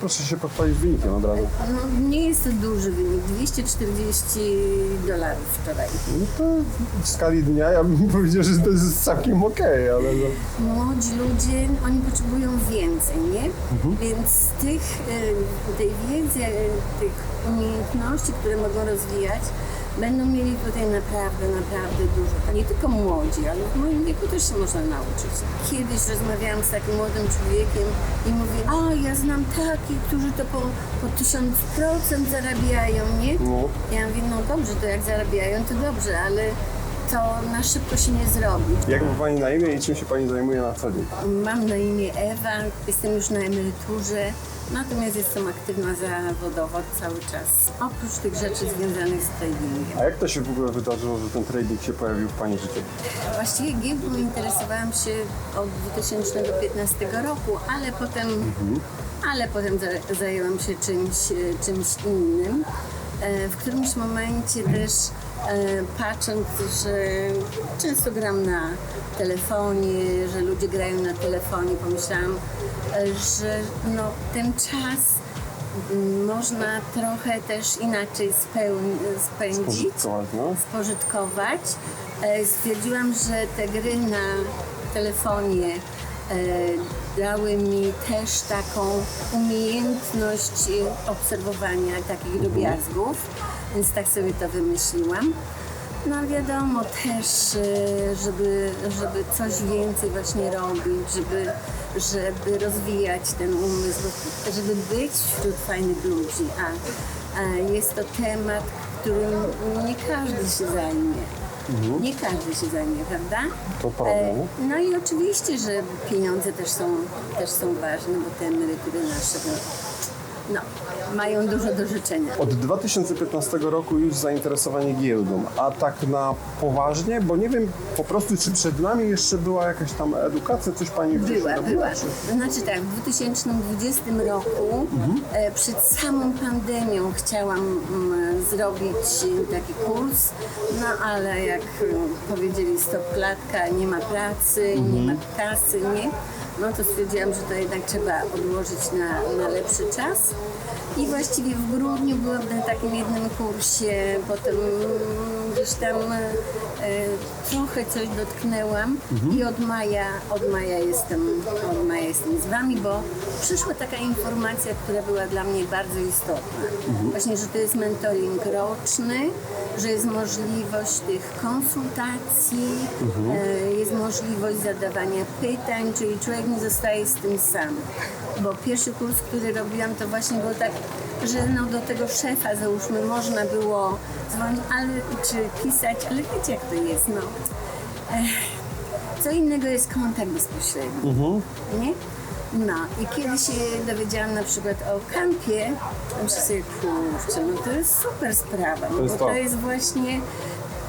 proszę się pochwalić wynikiem od razu. No, nie jest to duży wynik, 240 dolarów wczoraj. No to w skali dnia ja bym powiedział, że to jest całkiem okej, ale no. Młodzi ludzie, oni potrzebują więcej, nie? Więc tych, y, tej wiedzy, y, tych umiejętności, które mogą rozwijać, będą mieli tutaj naprawdę, naprawdę dużo. To nie tylko młodzi, ale w moim wieku też się można nauczyć. Kiedyś rozmawiałam z takim młodym człowiekiem i mówię, a ja znam takich, którzy to po, po 1000% zarabiają, nie? No. Ja mówię, no dobrze, to jak zarabiają, to dobrze, ale to na szybko się nie zrobi. Jak ma Pani na imię i czym się Pani zajmuje na co dzień? Mam na imię Ewa, jestem już na emeryturze, natomiast jestem aktywna zawodowo cały czas. Oprócz tych rzeczy związanych z tradingiem. A jak to się w ogóle wydarzyło, że ten trading się pojawił w Pani życiu? Właściwie giełdą interesowałam się od 2015 roku, ale potem, ale potem za- zajęłam się czymś, e, czymś innym. E, W którymś momencie też e, patrząc, że często gram na telefonie, że ludzie grają na telefonie, pomyślałam, e, że no, ten czas mm, można trochę też inaczej spędzić Spożytkować, no. spożytkować. Stwierdziłam, że te gry na telefonie dały mi też taką umiejętność e, obserwowania takich drobiazgów, więc tak sobie to wymyśliłam. No wiadomo też, e, żeby, żeby coś więcej właśnie robić, żeby, żeby rozwijać ten umysł, żeby być wśród fajnych ludzi, a, a jest to temat, którym nie każdy się zajmie. Nie każdy się zajmie, prawda? To prawda, nie? no i oczywiście, że pieniądze też są, też są ważne, bo te emerytury nasze no, mają dużo do życzenia. Od 2015 roku już zainteresowanie giełdą, a tak na poważnie, bo nie wiem po prostu, czy przed nami jeszcze była jakaś tam edukacja, coś Pani wcześniej Była, robiła, była. czy- znaczy tak, w 2020 roku, e, przed samą pandemią chciałam mm, zrobić e, taki kurs, no ale jak e, powiedzieli stop klatka, nie ma pracy, nie ma kasy, nie? No to stwierdziłam, że to jednak trzeba odłożyć na, na lepszy czas. I właściwie w grudniu byłam na takim jednym kursie, potem gdzieś tam trochę coś dotknęłam i od maja, od maja jestem, od maja jestem z wami, bo przyszła taka informacja, która była dla mnie bardzo istotna. Właśnie, że to jest mentoring roczny, że jest możliwość tych konsultacji, e, jest możliwość zadawania pytań, czyli człowiek nie zostaje z tym sam. Bo pierwszy kurs, który robiłam, to właśnie było tak, że no do tego szefa załóżmy można było dzwonić, ale czy pisać, ale wiecie to jest, no. Co innego jest kontakt bezpośredni, nie? No i kiedy się dowiedziałam na przykład o kampie, to myślę sobie, kurczę, no to jest super sprawa, no bo to jest właśnie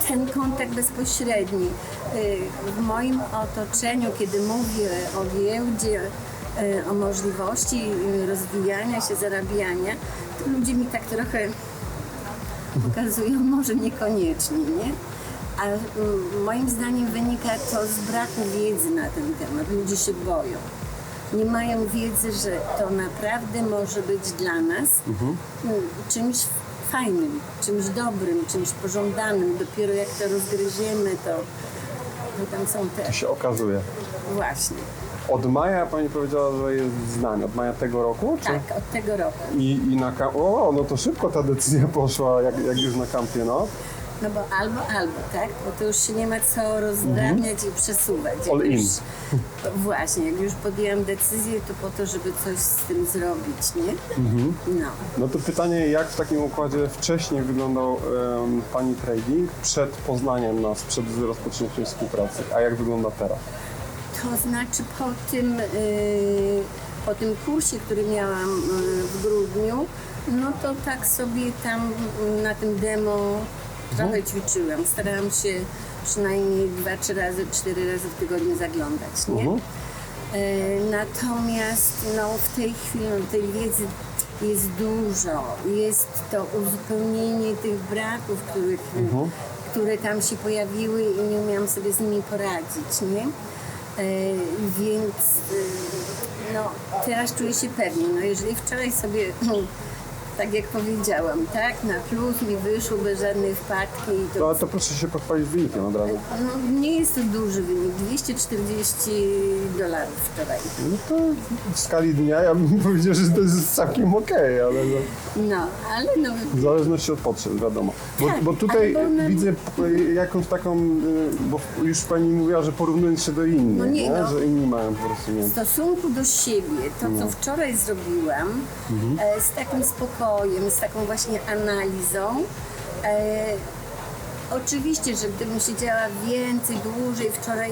ten kontakt bezpośredni. Y, W moim otoczeniu, kiedy mówię o giełdzie, y, o możliwości y, rozwijania się, zarabiania, to ludzie mi tak trochę pokazują, może niekoniecznie, nie? A mm, moim zdaniem wynika to z braku wiedzy na ten temat. Ludzie się boją. Nie mają wiedzy, że to naprawdę może być dla nas mm, czymś fajnym, czymś dobrym, czymś pożądanym. Dopiero jak to rozgryziemy, to, to tam są te... To się okazuje. Właśnie. Od maja Pani powiedziała, że jest z nami, od maja tego roku? Czy? Tak, od tego roku. I, i na kam- O, no to szybko ta decyzja poszła, jak, jak już na kampie, no. No bo albo, albo, tak? Bo to już się nie ma co rozdrabniać i przesuwać. Jak All in. Już, właśnie, jak już podjęłam decyzję, to po to, żeby coś z tym zrobić, nie? No. No to pytanie, jak w takim układzie wcześniej wyglądał em, Pani trading przed poznaniem nas, przed rozpoczęciem współpracy, a jak wygląda teraz? To znaczy po tym, yy, po tym kursie, który miałam yy, w grudniu, no to tak sobie tam na tym demo trochę ćwiczyłam. Starałam się przynajmniej dwa, trzy razy, cztery razy w tygodniu zaglądać, nie? Mhm. E, Natomiast no, w tej chwili no, tej wiedzy jest dużo. Jest to uzupełnienie tych braków, których, które tam się pojawiły i nie umiałam sobie z nimi poradzić, nie? E, więc e, no, teraz czuję się pewnie. No, jeżeli wczoraj sobie, tak jak powiedziałam, tak, na plus mi wyszło bez żadnej wpadki, No, to ale to proszę się pochwalić wynikiem od razu. no, nie jest to duży wynik, 240 dolarów wczoraj. No to w skali dnia ja bym powiedział, że to jest całkiem okej, ale no, No, ale no, w zależności od potrzeb, wiadomo. Bo, Tak, bo tutaj widzę p- jakąś taką, y, bo już pani mówiła, że porównując się do innych, No nie, nie? no. że inni mają po prostu nie w stosunku do siebie, to co wczoraj zrobiłam, e, z takim spokojem, z taką właśnie analizą, e, oczywiście, że gdybym siedziała więcej, dłużej wczoraj,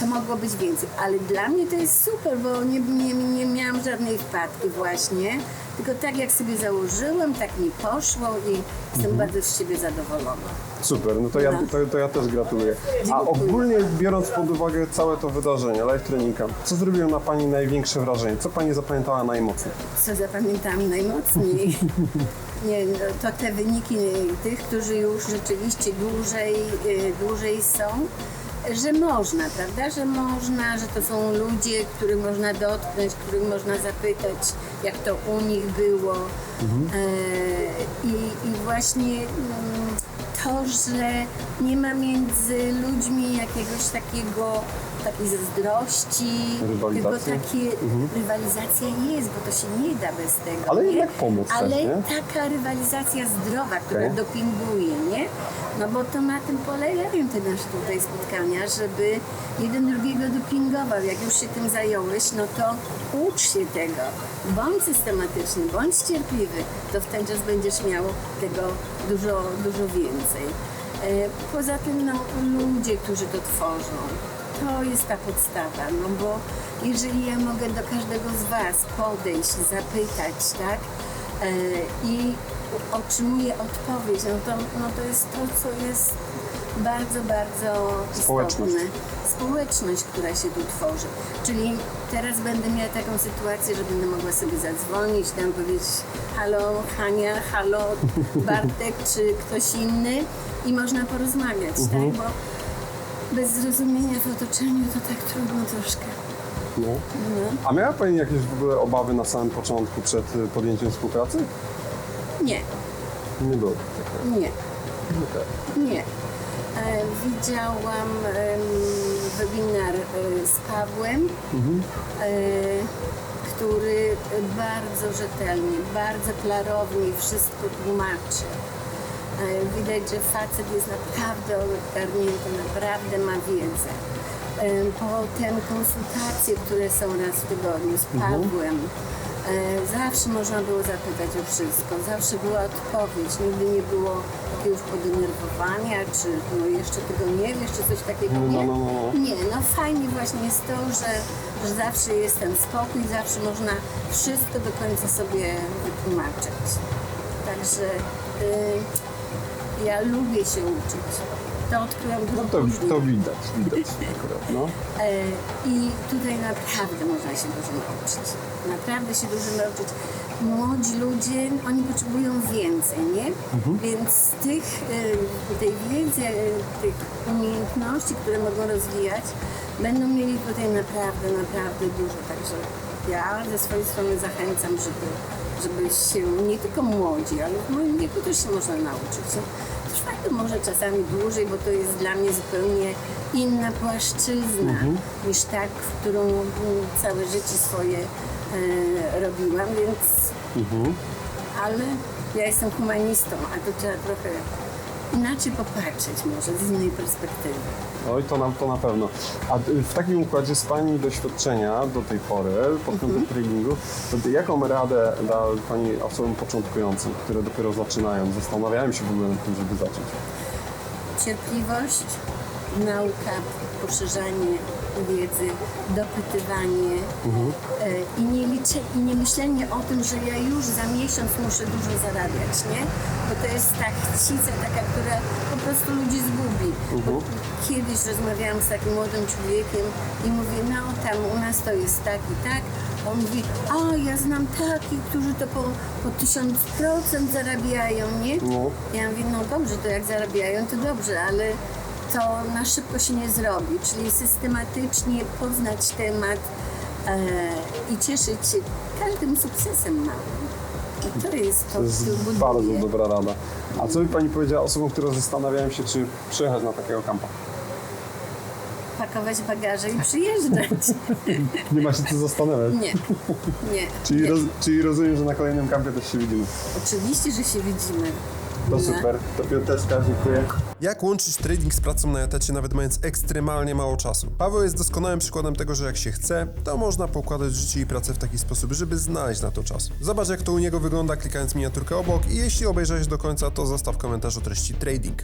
to mogło być więcej, ale dla mnie to jest super, bo nie, nie, nie miałam żadnej wpadki właśnie, tylko tak jak sobie założyłam, tak mi poszło i jestem bardzo z siebie zadowolona. Super, no to ja, to, to ja też gratuluję. A ogólnie biorąc pod uwagę całe to wydarzenie, live treninga, co zrobiło na Pani największe wrażenie? Co Pani zapamiętała najmocniej? co zapamiętam najmocniej. Nie, no, to te wyniki tych, którzy już rzeczywiście dłużej, y, dłużej są, że można, prawda? Że można, że to są ludzie, których można dotknąć, których można zapytać, jak to u nich było. E, i, I właśnie mm, to, że nie ma między ludźmi jakiegoś takiego takiej zazdrości, tylko takie rywalizacja jest, bo to się nie da bez tego. Ale nie? jednak pomóc też, Ale nie? taka rywalizacja zdrowa, która Okej. dopinguje, nie? No bo to na tym polegają te nasze tutaj spotkania, żeby jeden drugiego dopingował. Jak już się tym zająłeś, no to ucz się tego. Bądź systematyczny, bądź cierpliwy, to w ten czas będziesz miał tego dużo, dużo więcej. E, Poza tym no, ludzie, którzy to tworzą, to jest ta podstawa, no bo jeżeli ja mogę do każdego z Was podejść, zapytać, tak, e, i otrzymuję odpowiedź, no to, no to jest to, co jest bardzo, bardzo Społeczność. istotne. Społeczność, która się tu tworzy. Czyli teraz będę miała taką sytuację, że będę mogła sobie zadzwonić, tam powiedzieć halo Hania, halo Bartek, czy ktoś inny i można porozmawiać, tak? Bo bez zrozumienia w otoczeniu to tak trudno troszkę. No. A miała Pani jakieś w ogóle obawy na samym początku przed y, podjęciem współpracy? Nie, Nie było takiego. nie, Okej. nie. E, widziałam em, webinar e, z Pawłem, e, który bardzo rzetelnie, bardzo klarownie wszystko tłumaczy. E, Widać, że facet jest naprawdę ogarnięty, naprawdę ma wiedzę. E, Potem konsultacje, które są raz w tygodniu z Pawłem. E, Zawsze można było zapytać o wszystko, zawsze była odpowiedź, nigdy nie było jakiegoś podenerwowania, czy no jeszcze tego nie wiesz, czy coś takiego. No, no, Nie, no, no. nie, no fajnie właśnie jest to, że, że zawsze jest ten spokój, zawsze można wszystko do końca sobie wytłumaczyć. Także y, ja lubię się uczyć. To odkryłam No to, to widać, widać akurat, no. E, I tutaj naprawdę można się dużo nauczyć. Naprawdę się dużo nauczyć. Młodzi ludzie, oni potrzebują więcej, nie? Więc z tych, e, tej wiedzy, e, tych umiejętności, które mogą rozwijać, będą mieli tutaj naprawdę, naprawdę dużo. Także ja ze swojej strony zachęcam, żeby, żeby się nie tylko młodzi, ale w moim wieku też się można nauczyć. Trwa to może czasami dłużej, bo to jest dla mnie zupełnie inna płaszczyzna niż tak, w którą całe życie swoje e, robiłam, więc ale ja jestem humanistą, a to trzeba trochę inaczej popatrzeć może z innej perspektywy. Oj, to na, to na pewno. A y, w takim układzie z Pani doświadczenia do tej pory, pod kątem Mhm. treningu, to jaką radę da Pani osobom początkującym, które dopiero zaczynają, zastanawiają się w ogóle nad tym, żeby zacząć? Cierpliwość, nauka, poszerzanie wiedzy, dopytywanie e, i, nie licze, i nie myślenie o tym, że ja już za miesiąc muszę dużo zarabiać, nie? Bo to jest ta chcica taka, która po prostu ludzi zgubi. Bo kiedyś rozmawiałam z takim młodym człowiekiem i mówię, no tam u nas to jest tak i tak. On mówi, a ja znam takich, którzy to po, po 1000% zarabiają, nie? No. Ja mówię, no dobrze, to jak zarabiają, to dobrze, ale to na szybko się nie zrobi, czyli systematycznie poznać temat e, i cieszyć się każdym sukcesem małym. I to jest to, To jest bardzo dobra rada. A co by Pani powiedziała osobom, które zastanawiają się, czy przyjechać na takiego kampa? Pakować bagaże i przyjeżdżać. Nie ma się co zastanawiać. Nie, nie. Czyli, nie. roz, czyli rozumiem, że na kolejnym kampie też się widzimy. Oczywiście, że się widzimy. To No. super, to piąteczka, dziękuję. Jak łączyć trading z pracą na etacie, nawet mając ekstremalnie mało czasu? Paweł jest doskonałym przykładem tego, że jak się chce, to można pokładać życie i pracę w taki sposób, żeby znaleźć na to czas. Zobacz jak to u niego wygląda klikając miniaturkę obok i jeśli obejrzałeś do końca, to zostaw komentarz o treści trading.